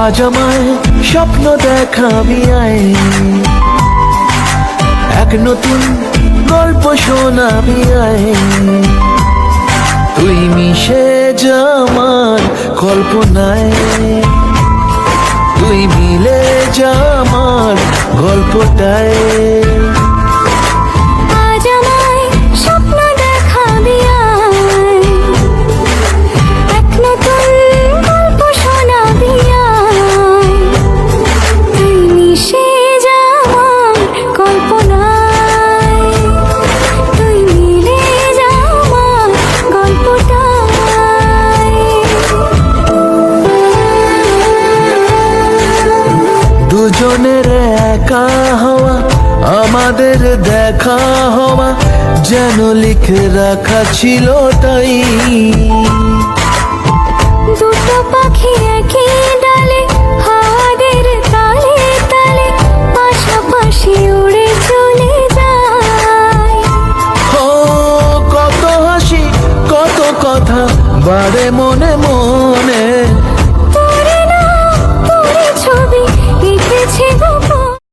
আজ আমায় স্বপ্ন দেখাবি আয় এক নতুন গল্প শোনাবি আয় তুই মিশে যা আমার কল্পনায়। তুই মিলে যা আমার গল্পটায়। আমাদের দেখা হওয়া যেন লিখে রাখা ছিল তাই। দুটো পাখি একই ডালে হাওয়াদের তালে তালে পাশাপাশি উড়ে চলে যায়। ও কত হাসি কত কথা বারে মনে মন।